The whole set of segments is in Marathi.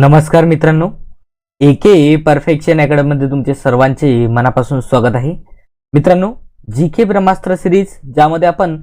नमस्कार मित्रांनो. एके परफेक्शन अकॅडमीमध्ये तुमचे सर्वांचे मनापासून स्वागत आहे. मित्रांनो जी के ब्रह्मास्त्र सिरीज ज्यामध्ये आपण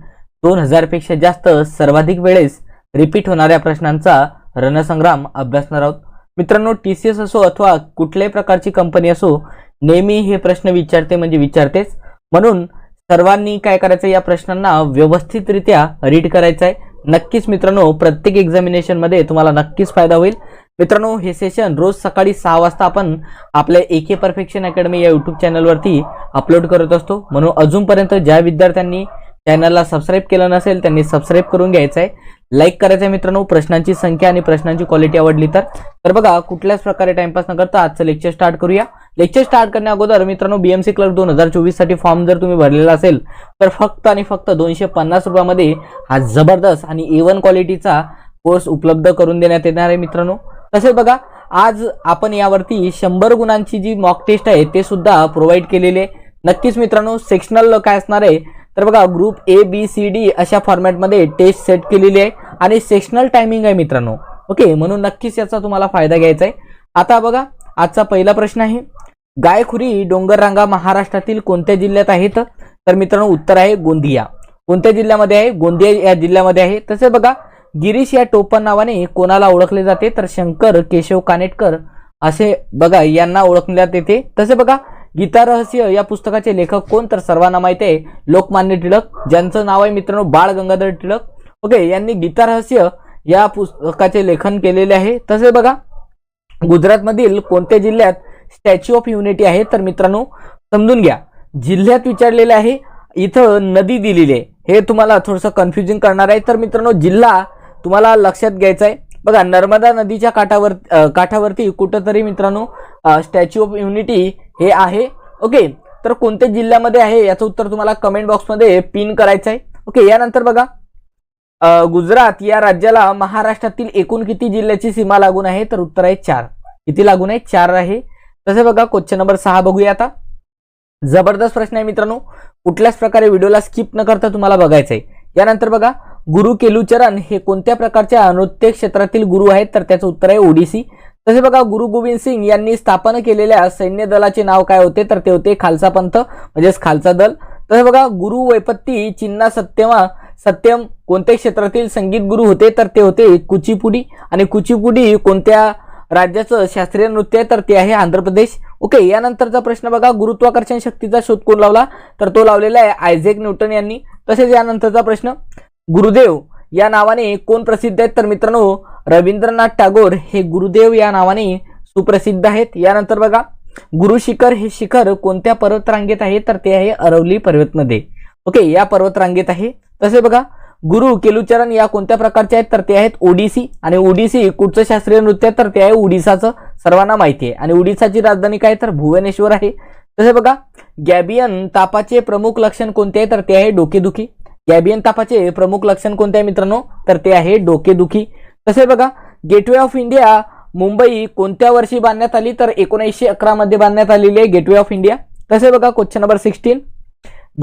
दोन हजारपेक्षा जास्त सर्वाधिक वेळेस रिपीट होणाऱ्या प्रश्नांचा रणसंग्राम अभ्यासणार आहोत. मित्रांनो टी सी एस असो अथवा कुठल्याही प्रकारची कंपनी असो नेहमी हे प्रश्न विचारते म्हणजे विचारतेच. म्हणून सर्वांनी काय करायचं या प्रश्नांना व्यवस्थितरित्या रीड करायचं आहे नक्कीच मित्रांनो प्रत्येक एक्झामिनेशनमध्ये तुम्हाला नक्कीच फायदा होईल. मित्रांनो हे सेशन रोज सकाळी सहा वाजता आपण आपल्या एके परफेक्शन अकॅडमी या युट्यूब चॅनलवरती अपलोड करत असतो. म्हणून अजूनपर्यंत ज्या विद्यार्थ्यांनी चॅनलला सबस्क्राईब केलं नसेल त्यांनी सबस्क्राईब करून घ्यायचं आहे. लाईक करायचं आहे मित्रांनो प्रश्नांची संख्या आणि प्रश्नांची क्वालिटी आवडली तर. तर बघा कुठल्याच प्रकारे टाइमपास न करता आजचं लेक्चर स्टार्ट करूया. लेक्चर स्टार्ट करण्या अगोदर मित्रांनो बीएमसी क्लर्क दोन हजार चोवीससाठी फॉर्म जर तुम्ही भरलेला असेल तर फक्त आणि फक्त दोनशे पन्नास रुपयामध्ये हा जबरदस्त आणि ए वन क्वालिटीचा कोर्स उपलब्ध करून देण्यात येणार आहे मित्रांनो. तसेच बघा आज आपण यावरती शंभर गुणांची जी मॉक टेस्ट आहे ते सुद्धा प्रोव्हाइड केलेले आहे. नक्कीच मित्रांनो सेक्शनल काय असणार आहे? तर बघा group A B C D अशा फॉर्मॅटमध्ये टेस्ट सेट केलेली आहे आणि सेक्शनल टायमिंग आहे मित्रांनो. ओके म्हणून नक्कीच याचा तुम्हाला फायदा घ्यायचा आहे. आता बघा आजचा पहिला प्रश्न आहे. गायखुरी डोंगररांगा महाराष्ट्रातील कोणत्या जिल्ह्यात आहेत? तर मित्रांनो उत्तर आहे गोंदिया. कोणत्या जिल्ह्यामध्ये आहे? गोंदिया या जिल्ह्यामध्ये आहे. तसेच बघा गिरीश या टोपण नावाने कोणाला ओळखले जाते? तर शंकर केशव कानेटकर असे बघा यांना ओळखण्यात येते तसे बघा गीता रहस्य या पुस्तकाचे लेखक कोण? तर सर्वांना माहिती आहे लोकमान्य टिळक ज्यांचं नाव आहे मित्रांनो बाळ गंगाधर टिळक. ओके यांनी गीता रहस्य या पुस्तकाचे लेखन केलेले आहे. तसे बघा गुजरातमधील कोणत्या जिल्ह्यात स्टॅच्यू ऑफ युनिटी आहे? तर मित्रांनो समजून घ्या. जिल्ह्यात विचारलेले आहे इथं नदी दिलेली आहे. हे तुम्हाला थोडंसं कन्फ्युजिंग करणार आहे. तर मित्रांनो जिल्हा तुम्हाला लक्षात घ्यायचं आहे बघा नर्मदा नदीच्या काठावर काठावरती कुठंतरी मित्रांनो स्टॅच्यू ऑफ युनिटी हे आहे. ओके तर कोणत्या जिल्ह्यामध्ये आहे याचं उत्तर तुम्हाला कमेंट बॉक्समध्ये पिन करायचं आहे ओके यानंतर बघा गुजरात या राज्याला महाराष्ट्रातील एकूण किती जिल्ह्याची सीमा लागून आहे? तर उत्तर आहे चार. किती लागून आहे? चार आहे. तसे बघा क्वेश्चन नंबर सहा बघूया आता. जबरदस्त प्रश्न आहे मित्रांनो. कुठल्याच प्रकारे व्हिडिओला स्किप न करता तुम्हाला बघायचं आहे यानंतर बघा गुरु केलुचरण हे कोणत्या प्रकारच्या नृत्य क्षेत्रातील गुरु आहेत? तर त्याचं उत्तर आहे ओडिसी. तसे बघा गुरु गोविंद सिंग यांनी स्थापन केलेल्या सैन्य दलाचे नाव काय होते? तर ते होते खालसा पंथ म्हणजेच खालसा दल. तसे बघा गुरु वैपत्ती चिन्ना सत्यमा सत्यम कोणत्या क्षेत्रातील संगीत गुरु होते? तर ते होते कुचिपुडी. आणि कुचिपुडी कोणत्या राज्याचं शास्त्रीय नृत्य आहे? तर ते आहे आंध्र प्रदेश. ओके यानंतरचा प्रश्न बघा गुरुत्वाकर्षण शक्तीचा शोध कोण लावला? तर तो लावलेला आहे आयझेक न्यूटन यांनी. तसेच यानंतरचा प्रश्न गुरुदेव या नावाने कोण प्रसिद्ध आहेत? तर मित्रांनो रवींद्रनाथ टागोर हे गुरुदेव या नावाने सुप्रसिद्ध आहेत. यानंतर बघा गुरु शिखर हे शिखर कोणत्या पर्वतरांगेत आहे? तर ते आहे अरवली पर्वतमध्ये. ओके या पर्वतरांगेत आहे. तसे बघा गुरु केलुचरण या कोणत्या प्रकारचे आहेत? तर ते आहेत ओडिसी. आणि ओडिसी कुठचं शास्त्रीय नृत्य तर ते आहे ओडिसाचं सर्वांना माहिती आहे. आणि ओडिसाची राजधानी काय तर भुवनेश्वर आहे. तसे बघा गॅबियन तापाचे प्रमुख लक्षण कोणते आहे? तर ते आहे डोकेदुखी. गॅबियन तापाचे प्रमुख लक्षण कोणते आहे मित्रांनो? तर ते आहे डोकेदुखी तसे बघा गेटवे ऑफ इंडिया मुंबई कोणत्या वर्षी बांधण्यात आली? तर एकोणीसशे अकरा मध्ये बांधण्यात आलेली आहे गेटवे ऑफ इंडिया तसे बघा question number sixteen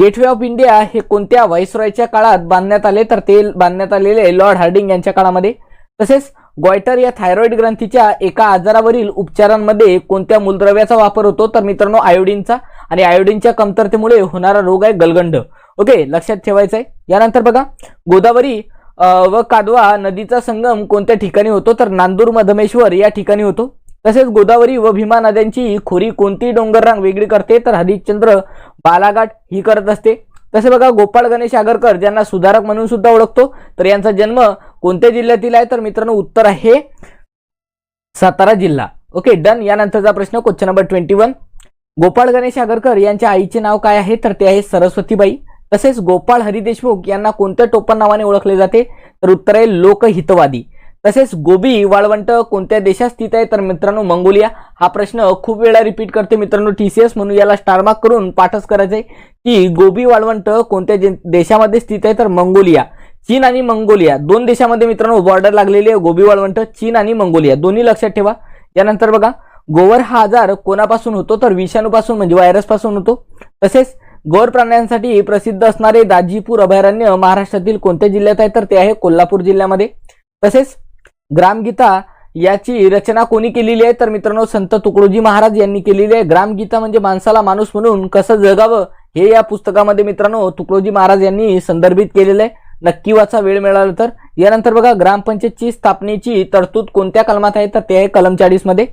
gateway of India हे कोणत्या व्हाईसरॉयच्या काळात बांधण्यात आले? तर ते बांधण्यात आलेले लॉर्ड हार्डिंग यांच्या काळामध्ये. तसेच गॉयटर या थायरॉइड ग्रंथीच्या एका आजारावरील उपचारांमध्ये कोणत्या मूलद्रव्याचा वापर होतो? तर मित्रांनो आयोडीनचा आणि आयोडीनच्या कमतरतेमुळे होणारा रोग आहे गलगंड. ओके लक्षात ठेवायचं आहे यानंतर बघा गोदावरी व कादवा नदीचा संगम कोणत्या ठिकाणी होतो? तर नांदूर मधमेश्वर या ठिकाणी होतो. तसेच गोदावरी व भीमा नद्यांची खोरी कोणती डोंगररांग वेगळी करते? तर हरिश्चंद्र बालाघाट ही करत असते. तसे बघा गोपाळ गणेश आगरकर ज्यांना सुधारक म्हणून सुद्धा ओळखतो तर यांचा जन्म कोणत्या जिल्ह्यातील आहे? तर मित्रांनो उत्तर आहे सातारा जिल्हा. Okay done. यानंतरचा प्रश्न question number twenty one Gopal Ganesh Agarkar यांच्या आईचे नाव काय आहे? तर ते आहे सरस्वतीबाई. तसेच गोपाळ हरी देशमुख यांना कोणत्या टोपण नावाने ओळखले जाते? तर उत्तर आहे लोकहितवादी. तसेच गोबी वाळवंट कोणत्या देशात स्थित आहे? तर मित्रांनो मंगोलिया. हा प्रश्न खूप वेळा रिपीट करते मित्रांनो टी सी एस म्हणून याला स्टारमार्क करून पाठच करायचंय की गोबी वाळवंट कोणत्या देशामध्ये स्थित आहे? तर मंगोलिया. चीन आणि मंगोलिया. दोन देशामध्ये मित्रांनो बॉर्डर लागलेली आहे गोबी वाळवंट चीन आणि मंगोलिया. दोन्ही लक्षात ठेवा. यानंतर बघा गोवर हा आजार कोणापासून होतो? तर विषाणूपासून म्हणजे व्हायरसपासून होतो. तसेच गौर प्राण्यांसाठी प्रसिद्ध असणारे दाजीपूर अभयारण्य महाराष्ट्रातील कोणत्या जिल्ह्यात आहे? तर ते आहे कोल्हापूर जिल्ह्यामध्ये. तसेच ग्रामगीता याची रचना कोणी केलेली आहे? तर मित्रांनो संत तुकडोजी महाराज यांनी केलेली आहे. ग्रामगीता म्हणजे माणसाला माणूस म्हणून कसं जगावं? हे या पुस्तकामध्ये मित्रांनो तुकडोजी महाराज यांनी संदर्भित केलेलं आहे. नक्की वाचा वेळ मिळाला तर. यानंतर बघा ग्रामपंचायतची स्थापनेची तरतूद कोणत्या कलमात आहे? तर ते आहे कलम चाळीसमध्ये.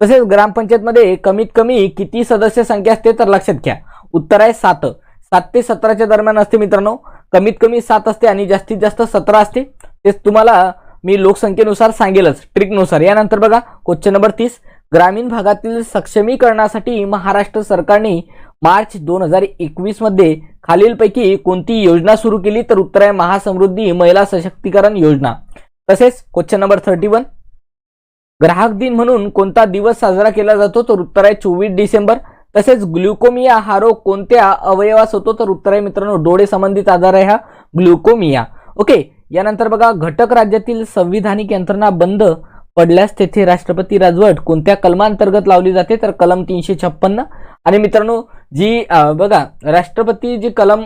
तसेच ग्रामपंचायतमध्ये कमीत कमी किती सदस्य संख्या असते? तर लक्षात घ्या. उत्तर आहे सात. सात ते सतराच्या दरम्यान असते मित्रांनो. कमीत कमी सात असते आणि जास्तीत जास्त सतरा असते. तेच तुम्हाला मी लोकसंख्येनुसार सांगेलच. ट्रिकनुसार. यानंतर बघा क्वेश्चन नंबर तीस. ग्रामीण भागातील सक्षमीकरणासाठी महाराष्ट्र सरकारने मार्च दोन हजार एकवीसमध्ये खालीलपैकी कोणती योजना सुरू केली? तर उत्तर आहे महासमृद्धी महिला सशक्तीकरण योजना. तसेच क्वेश्चन नंबर थर्टी वन. ग्राहक दिन म्हणून कोणता दिवस साजरा केला जातो? तर उत्तर आहे चोवीस डिसेंबर. तसेच ग्लुकोमिया हा रोग कोणत्या अवयवास होतो तर उत्तर आहे मित्रांनो डोळे संबंधित आजार आहे हा ग्लुकोमिया. ओके यानंतर बघा घटक राज्यातील संविधानिक यंत्रणा बंद पडल्यास तेथे राष्ट्रपती राजवट कोणत्या कलमांतर्गत लावली जाते? तर कलम तीनशे छप्पन्न. आणि मित्रांनो जी बघा राष्ट्रपती जी कलम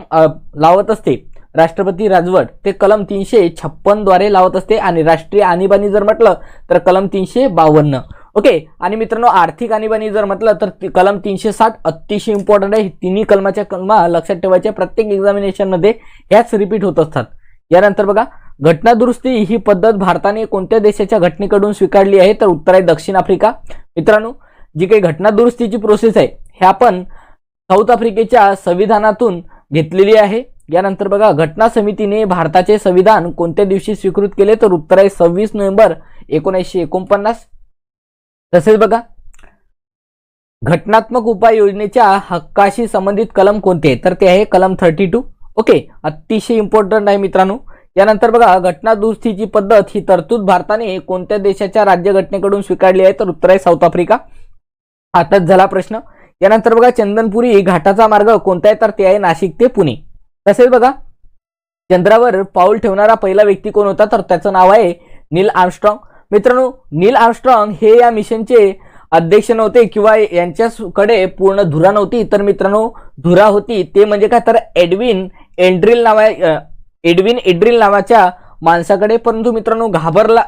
लावत असते राष्ट्रपती राजवट ते कलम तीनशे छप्पनद्वारे लावत असते. आणि राष्ट्रीय आणीबाणी जर म्हटलं तर कलम तीनशे बावन्न. ओके आणि मित्रांनो आर्थिक आणीबाणी जर म्हटलं तर कलम तीनशे साठ अतिशय इम्पॉर्टंट आहे. तिन्ही कलमाच्या कलमा लक्षात ठेवायच्या. प्रत्येक एक्झामिनेशनमध्ये ह्याच रिपीट होत असतात. यानंतर बघा घटना दुरुस्ती ही पद्धत भारताने कोणत्या देशाच्या घटनेकडून स्वीकारली आहे? तर उत्तर आहे दक्षिण आफ्रिका. मित्रांनो जी काही घटना दुरुस्तीची प्रोसेस आहे हे आपण साऊथ आफ्रिकेच्या संविधानातून घेतलेली आहे. यानंतर बघा घटना समितीने भारताचे संविधान कोणत्या दिवशी स्वीकृत केले? तर उत्तर आहे सव्वीस नोव्हेंबर एकोणीसशे एकोणपन्नास. तसेच बघा. घटनात्मक उपाय योजनेच्या हक्काशी संबंधित कलम कोणते? आहे तर ते आहे कलम थर्टी टू ओके अतिशय इम्पॉर्टंट आहे मित्रांनो. यानंतर बघा घटना दुरुस्तीची पद्धत ही तरतूद भारताने कोणत्या देशाच्या राज्यघटनेकडून स्वीकारली आहे? तर उत्तर आहे साऊथ आफ्रिका. आताच झाला प्रश्न. यानंतर बघा चंदनपुरी घाटाचा मार्ग कोणता आहे? तर ते आहे नाशिक ते पुणे. तसेच बघा चंद्रावर पाऊल ठेवणारा पहिला व्यक्ती कोण होता? तर त्याचं नाव आहे नील आर्मस्ट्रॉंग. मित्रांनो नील आर्मस्ट्रॉंग हे या मिशनचे अध्यक्ष नव्हते किंवा यांच्याकडे पूर्ण धुरा नव्हती. तर मित्रांनो धुरा होती. ते म्हणजे काय? तर एडविन एंड्रिल नावा एडविन एड्रिल नावाच्या माणसाकडे. परंतु मित्रांनो घाबरला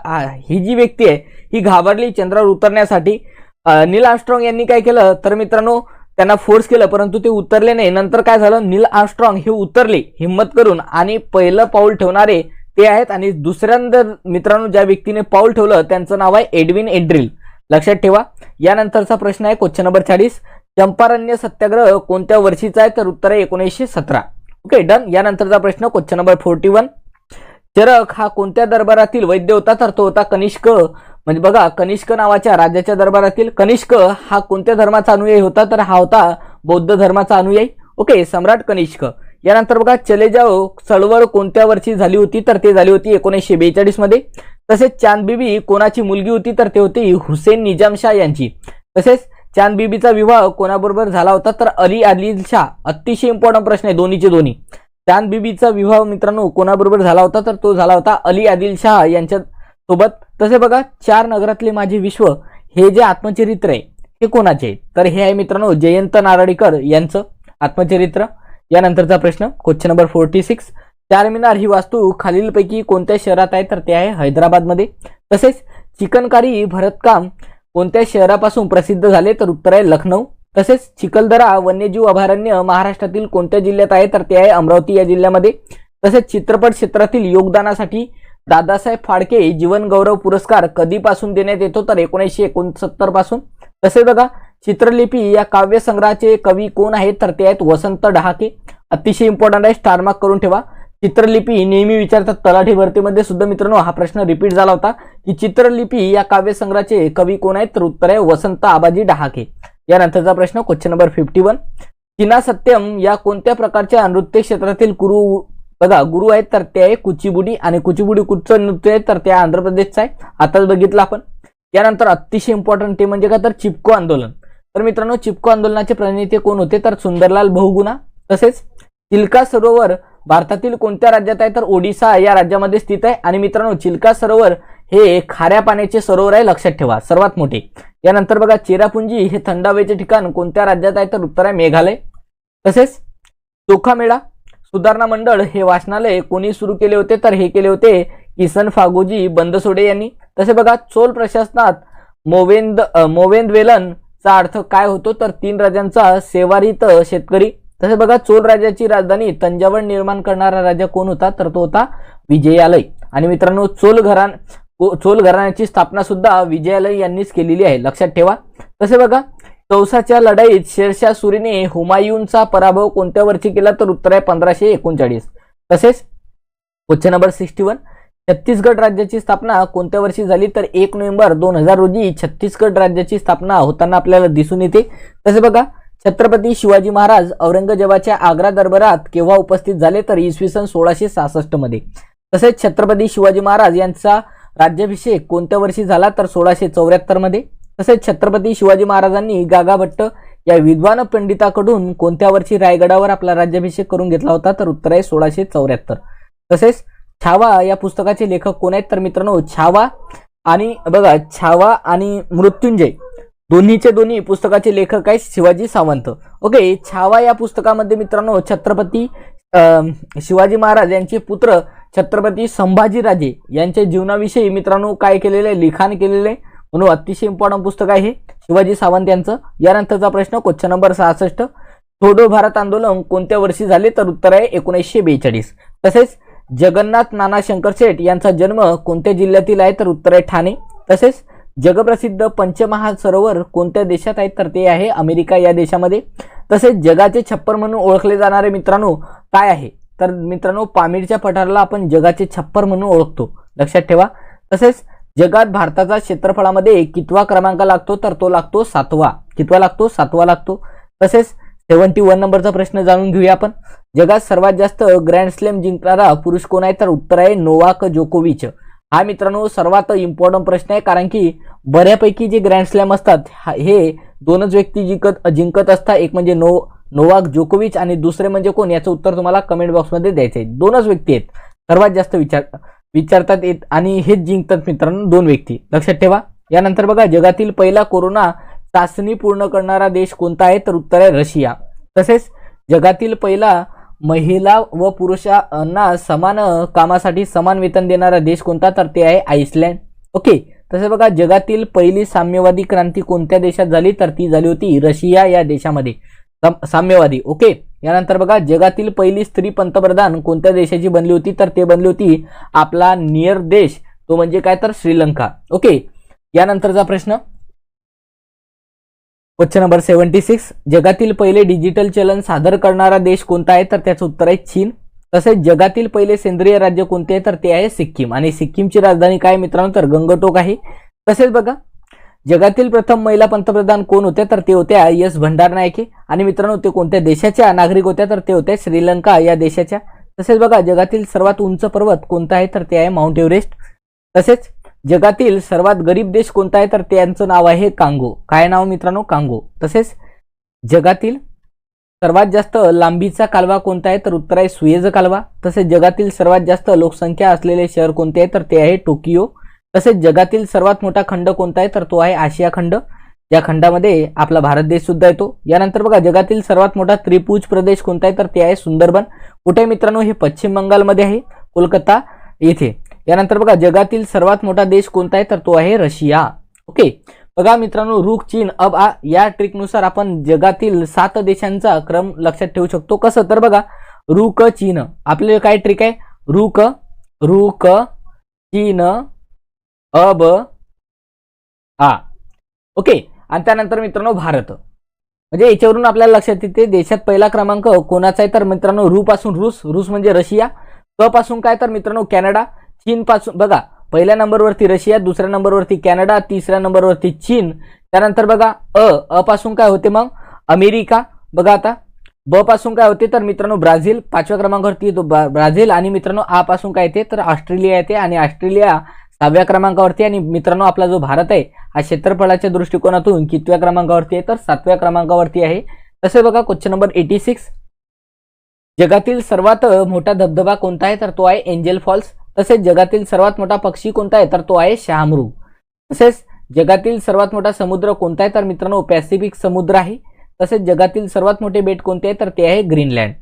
ही जी व्यक्ती आहे ही घाबरली चंद्रावर उतरण्यासाठी. नील आर्मस्ट्रॉंग यांनी काय केलं? तर मित्रांनो त्यांना फोर्स केलं परंतु ते उतरले नाही. नंतर काय झालं? नील आर्मस्ट्रॉंग हे उतरले हिंमत करून. आणि पहिलं पाऊल ठेवणारे ते आहेत आणि दुसऱ्यांदा मित्रांनो ज्या व्यक्तीने पाऊल ठेवलं त्यांचं नाव आहे एडविन एड्रिल. लक्षात ठेवा. यानंतरचा प्रश्न आहे क्वेश्चन नंबर चाळीस. चंपारण्य सत्याग्रह कोणत्या वर्षीचा आहे? तर उत्तर आहे एकोणीसशे सतरा. ओके डन यानंतरचा प्रश्न question number forty one. Charak हा कोणत्या दरबारातील वैद्य होता? तर तो होता कनिष्क. म्हणजे बघा कनिष्क नावाच्या राजाच्या दरबारातील कनिष्क हा कोणत्या धर्माचा अनुयायी होता? तर हा होता बौद्ध धर्माचा अनुयायी. ओके सम्राट कनिष्क. यानंतर बघा चले जाओ चळवळ कोणत्या वर्षी झाली होती तर ते झाली होती एकोणीसशे बेचाळीसमध्ये. तसेच चांदबीबी कोणाची मुलगी होती तर ते होती हुसेन निजामशाह यांची. तसेच चांदबीबीचा विवाह कोणाबरोबर झाला होता तर अली आदिल शाह अतिशय इम्पॉर्टंट प्रश्न आहे दोन्हीचे दोन्ही. चांदबीबीचा विवाह मित्रांनो कोणाबरोबर झाला होता तर तो झाला होता अली आदिल शाह यांच्या सोबत तसे बघा चार नगरातले माझे विश्व हे जे आत्मचरित्र आहे हे कोणाचे? आहे तर हे आहे मित्रांनो जयंत नारळीकर यांचं आत्मचरित्र. यानंतरचा प्रश्न question number forty six Charminar ही वास्तू खालीलपैकी कोणत्या शहरात आहे? तर ते आहे हैदराबादमध्ये. तसेच चिकनकारी भरतकाम कोणत्या शहरापासून प्रसिद्ध झाले? तर उत्तर आहे लखनौ. तसेच चिखलदरा वन्यजीव अभयारण्य महाराष्ट्रातील कोणत्या जिल्ह्यात आहे? तर ते आहे अमरावती या जिल्ह्यामध्ये. तसेच चित्रपट क्षेत्रातील योगदानासाठी दादासाहेब फाळके जीवन गौरव पुरस्कार कधीपासून देण्यात येतो? तर एकोणीसशे एकोणसत्तरपासून तसेच बघा चित्रलिपी या काव्यसंग्रहाचे कवी कोण आहेत तर ते आहेत वसंत डहाके. अतिशय इम्पॉर्टंट आहे स्टार मार्क करून ठेवा. चित्रलिपी नेहमी विचारतात तलाठी भरतीमध्ये सुद्धा मित्रांनो हा प्रश्न रिपीट झाला होता की चित्रलिपी या काव्यसंग्रहाचे कवी कोण आहेत तर उत्तर आहे वसंत आबाजी डहाके. यानंतरचा प्रश्न क्वेश्चन नंबर फिफ्टी वन चिना सत्यम या कोणत्या प्रकारच्या नृत्य क्षेत्रातील गुरु बघा गुरु आहेत तर ते आहे कुचिबुडी आणि कुचिबुडी कुठचं नृत्य आहे तर ते आंध्र प्रदेशचं आहे. आताच बघितलं आपण. यानंतर अतिशय इम्पॉर्टंट ते म्हणजे काय तर चिपको आंदोलन. तर मित्रांनो चिपको आंदोलनाचे प्रणेते कोण होते? तर सुंदरलाल बहुगुणा. तसेच चिल्का सरोवर भारतातील कोणत्या राज्यात आहे? तर ओडिसा या राज्यामध्ये स्थित आहे. आणि मित्रांनो चिल्का सरोवर हे खाऱ्या पाण्याचे सरोवर आहे लक्षात ठेवा. सर्वात मोठे. यानंतर बघा चेरापुंजी हे थंड हवेचे ठिकाण कोणत्या राज्यात आहे? तर उत्तर आहे मेघालय. तसेच चोखामेळा सुधारणा मंडळ हे वाचनालय कोणी सुरू केले होते? तर हे केले होते किसन फागोजी बंदसोडे यांनी. तसे बघा चोल प्रशासनात मोवेंद मोवेंद वेलन चा अर्थ काय होतो? तर तीन राजांचा सेवारीत शेतकरी. तसे बघा चोल राजाची राजधानी तंजावर निर्माण करणारा राजा कोण होता? तर तो होता विजयालय. आणि मित्रांनो चोल घराण चोल घराण्याची स्थापना सुद्धा विजयालय यांनीच केलेली आहे. लक्षात ठेवा. तसे बघा चौसाच्या लढाईत शेरशाह सुरीने हुमायूनचा पराभव कोणत्या वर्षी केला? तर उत्तर आहे पंधराशे एकोणचाळीस. तसेच question number sixty one. Chhattisgarh राज्याची स्थापना कोणत्या वर्षी झाली? तर एक नोव्हेंबर दोन हजार रोजी छत्तीसगड राज्याची स्थापना होताना आपल्याला दिसून येते. तसे बघा छत्रपती शिवाजी महाराज औरंगजेबाच्या आग्रा दरबारात केव्हा उपस्थित झाले? तर इसवी सन सोळाशे सहासष्टमध्ये. तसेच छत्रपती शिवाजी महाराज यांचा राज्याभिषेक कोणत्या वर्षी झाला? तर सोळाशे चौऱ्याहत्तरमध्ये. तसेच छत्रपती शिवाजी महाराजांनी गागाभट्ट या विद्वान पंडिताकडून कोणत्या वर्षी रायगडावर आपला राज्याभिषेक करून घेतला होता? तर उत्तर आहे सोळाशे चौऱ्याहत्तर. तसेच छावा या पुस्तकाचे लेखक कोण आहेत तर मित्रांनो छावा आणि बघा छावा आणि मृत्युंजय. दोन्हीचे दोन्ही पुस्तकाचे लेखक आहेत शिवाजी सावंत. ओके छावा या पुस्तकामध्ये मित्रांनो छत्रपती शिवाजी महाराज यांचे पुत्र छत्रपती संभाजीराजे यांच्या जीवनाविषयी मित्रांनो काय केलेलं आहे? लिखाण केलेलं आहे. म्हणून अतिशय इम्पॉर्टंट पुस्तक आहे शिवाजी सावंत यांचं. यानंतरचा प्रश्न क्वेश्चन नंबर सहासष्ट. छोडो भारत आंदोलन कोणत्या वर्षी झाले? तर उत्तर आहे एकोणीसशे बेचाळीस. तसेच जगन्नाथ नाना शंकर शेठ यांचा जन्म कोणत्या जिल्ह्यातील आहे तर उत्तर आहे ठाणे. तसेच जगप्रसिद्ध पंचमहाल सरोवर कोणत्या देशात आहे तर ते आहे अमेरिका या देशामध्ये. तसेच जगाचे छप्पर म्हणून ओळखले जाणारे मित्रांनो काय आहे? तर मित्रांनो पामीरच्या पठाराला आपण जगाचे छप्पर म्हणून ओळखतो. लक्षात ठेवा. तसेच जगात भारताचा क्षेत्रफळामध्ये कितवा क्रमांक लागतो तर तो लागतो सातवा. कितवा लागतो? सातवा लागतो. तसेच सेव्हन्टी वन नंबरचा प्रश्न जाणून घेऊया आपण. जगात सर्वात जास्त ग्रँड स्लॅम जिंकणारा पुरुष कोण आहे? तर उत्तर आहे नोवाक जोकोविच. हा मित्रांनो सर्वात इम्पॉर्टंट प्रश्न आहे कारण की बऱ्यापैकी जे ग्रँड स्लॅम असतात हा- हे दोनच व्यक्ती जिंकत जिंकत असतात. एक म्हणजे नो नोवाक जोकोविच आणि दुसरे म्हणजे कोण? याचं उत्तर तुम्हाला कमेंट बॉक्समध्ये द्यायचं आहे. दोनच व्यक्ती आहेत. सर्वात जास्त विचार विचारतात येत आणि हेच जिंकतात मित्रांनो दोन व्यक्ती. लक्षात ठेवा. यानंतर बघा जगातील पहिला कोरोना चाचणी पूर्ण करणारा देश कोणता आहे? तर उत्तर आहे रशिया. तसेच जगातील पहिला महिला व पुरुषांना समान कामासाठी समान वेतन देणारा देश कोणता? तर ते आहे आईसलँड ओके तसे बघा जगातील पहिली साम्यवादी क्रांती कोणत्या देशात झाली? तर ती झाली होती रशिया या देशामध्ये. साम्यवादी. ओके यानंतर बघा जगातील पहिली स्त्री पंतप्रधान कोणत्या देशाची बनली होती? तर ते बनली होती आपला नियर देश तो म्हणजे काय? तर श्रीलंका. ओके यानंतरचा प्रश्न. Question number seventy six. जगातील पहिले डिजिटल चलन सादर करणारा देश कोणता आहे? तर त्याचं उत्तर आहे चीन. तसेच जगातील पहिले सेंद्रिय राज्य कोणते आहे? तर ते आहे सिक्कीम. आणि सिक्कीमची राजधानी काय आहे मित्रांनो? तर गंगटोक आहे. तसेच बघा जगातील प्रथम महिला पंतप्रधान कोण होत्या तर ते होत्या एस भंडारनायके आणि मित्रांनो ते कोणत्या देशाच्या नागरिक होत्या तर ते होत्या श्रीलंका या देशाच्या. तसेच बघा जगातील सर्वात उंच पर्वत कोणता आहे? तर ते आहे माउंट एव्हरेस्ट. तसेच जगातील सर्वात गरीब देश कोणता आहे? तर त्यांचं नाव आहे कांगो. काय नाव मित्रांनो? कांगो. तसेच जगातील सर्वात जास्त लांबीचा कालवा कोणता आहे? तर उत्तर आहे सुएज कालवा. तसेच जगातील सर्वात जास्त लोकसंख्या असलेले शहर कोणते आहे? तर ते आहे टोकियो. तसेच जगातील सर्वात मोठा खंड कोणता आहे? तर तो आहे आशिया खंड. या खंडामध्ये आपला भारत देश सुद्धा येतो. यानंतर बघा जगातील सर्वात मोठा त्रिपुज प्रदेश कोणता आहे? तर ते आहे सुंदरबन. कुठे मित्रांनो? हे पश्चिम बंगालमध्ये आहे. कोलकाता येथे. यानंतर बघा जगातील सर्वात मोठा देश कोणता आहे? तर तो आहे रशिया. ओके? बघा मित्रांनो रुख चीन अब आ या ट्रिकनुसार आपण जगातील सात देशांचा क्रम लक्षात ठेवू शकतो. कसं? तर बघा रुक चीन. आपले काय ट्रिक आहे? रुक रुक चीन अब आ. ओके? आणि त्यानंतर मित्रांनो भारत. म्हणजे याच्यावरून आपल्याला लक्षात येते देशात पहिला क्रमांक कोणाचा आहे? तर मित्रांनो रू पासून रूस. रूस म्हणजे रशिया. क पासून काय? तर मित्रांनो कॅनडा. चीनपासून बघा पहिल्या नंबरवरती रशिया दुसऱ्या नंबरवरती कॅनडा तिसऱ्या नंबरवरती चीन त्यानंतर बघा अ अ पासून काय होते मग? अमेरिका बघा आता ब पासून काय होते? तर मित्रांनो ब्राझील पाचव्या क्रमांकावरती येतो ब्राझील आणि मित्रांनो आ पासून काय येते? तर ऑस्ट्रेलिया येते आणि ऑस्ट्रेलिया सहाव्या क्रमांकावरती आणि मित्रांनो आपला जो भारत आहे हा क्षेत्रफळाच्या दृष्टिकोनातून कितव्या क्रमांकावरती आहे? तर सातव्या क्रमांकावरती आहे. तसे बघा क्वेश्चन नंबर एटी सिक्स. जगातील सर्वात मोठा धबधबा कोणता आहे? तर तो आहे एंजल फॉल्स. तसेच जगातील सर्वात मोठा पक्षी कोणता आहे? तर तो आहे शहामृग. तसेच जगातील सर्वात मोठा समुद्र कोणता आहे? तर मित्रांनो पॅसिफिक समुद्र आहे. तसेच जगातील सर्वात मोठे बेट कोणते आहे? तर ते आहे ग्रीनलँड.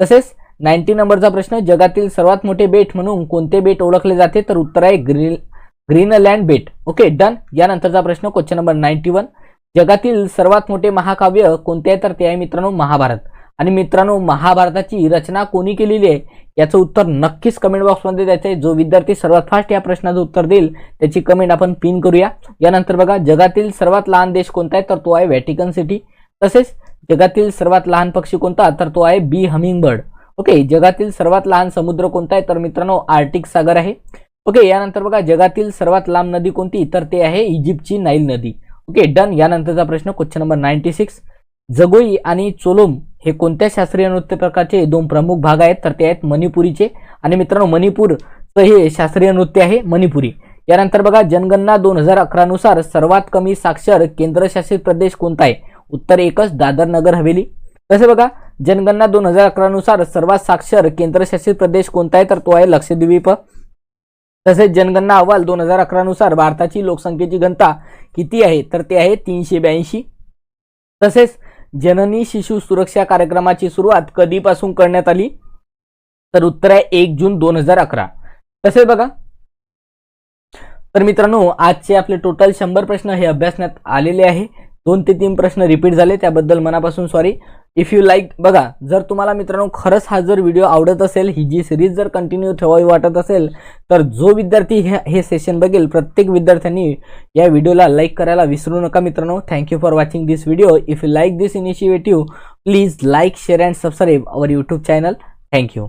तसेच नाईन्टी नंबरचा प्रश्न जगातील सर्वात मोठे बेट म्हणून कोणते बेट ओळखले जाते? तर उत्तर आहे ग्रीन ग्रीनलँड बेट. Okay done. यानंतरचा प्रश्न क्वेश्चन नंबर नाईन्टी वन. जगातील सर्वात मोठे महाकाव्य कोणते आहे? तर ते आहे मित्रांनो महाभारत. आणि मित्रांनो महाभारताची रचना कोणी केलेली आहे? याचं उत्तर नक्कीच कमेंट बॉक्समध्ये द्यायचं आहे जो विद्यार्थी सर्वात फास्ट या प्रश्नाचं उत्तर देईल त्याची कमेंट आपण पिन करूया. यानंतर बघा जगातील सर्वात लहान देश कोणता आहे? तर तो आहे व्हॅटिकन सिटी तसेच जगातील सर्वात लहान पक्षी कोणता? तर तो आहे बी हमिंग बर्ड ओके जगातील सर्वात लहान समुद्र कोणता आहे? तर मित्रांनो आर्टिक सागर आहे. ओके यानंतर बघा जगातील सर्वात लांब नदी कोणती? तर ते आहे इजिप्तची नाईल नदी. Okay done. यानंतरचा प्रश्न question number ninety six Jagoi आणि चोलोम हे कोणत्या शास्त्रीय नृत्य प्रकारचे दोन प्रमुख भाग आहेत? तर ते आहेत मणिपुरीचे. आणि मित्रांनो मणिपूरचं हे शास्त्रीय नृत्य आहे मणिपुरी. यानंतर बघा जनगणना दोन हजार अकरानुसार सर्वात कमी साक्षर केंद्रशासित प्रदेश कोणता आहे? उत्तर एकच दादर नगर हवेली. तसे बघा जनगणना दोन हजार अकरानुसार सर्वात साक्षर केंद्रशासित प्रदेश कोणता आहे? तर तो आहे लक्षद्वीप. तसेच जनगणना अहवाल दोन हजार अकरानुसार भारताची लोकसंख्येची घनता किती आहे? तर ते आहे तीनशे ब्याऐंशी. तसेच जननी शिशु सुरक्षा कार्यक्रमाची सुरुवात कधीपासून करण्यात आली? तर उत्तर आहे एक जून दोन हजार अकरा. तसेच बघा? तर मित्रांनो आजचे आपले टोटल शंभर प्रश्न हे अभ्यासण्यात आलेले आहे. दोन ते तीन प्रश्न रिपीट झाले त्याबद्दल मनापासून सॉरी इफ यू लाईक बघा जर तुम्हाला मित्रांनो खरंच हा जर व्हिडिओ आवडत असेल ही जी सिरीज जर कंटिन्यू ठेवावी वाटत असेल तर जो विद्यार्थी हे हे सेशन बघेल प्रत्येक विद्यार्थ्यांनी या व्हिडिओला लाईक करायला विसरू नका मित्रांनो. Thank you for watching this video if you like this initiative please like share and subscribe our YouTube channel thank you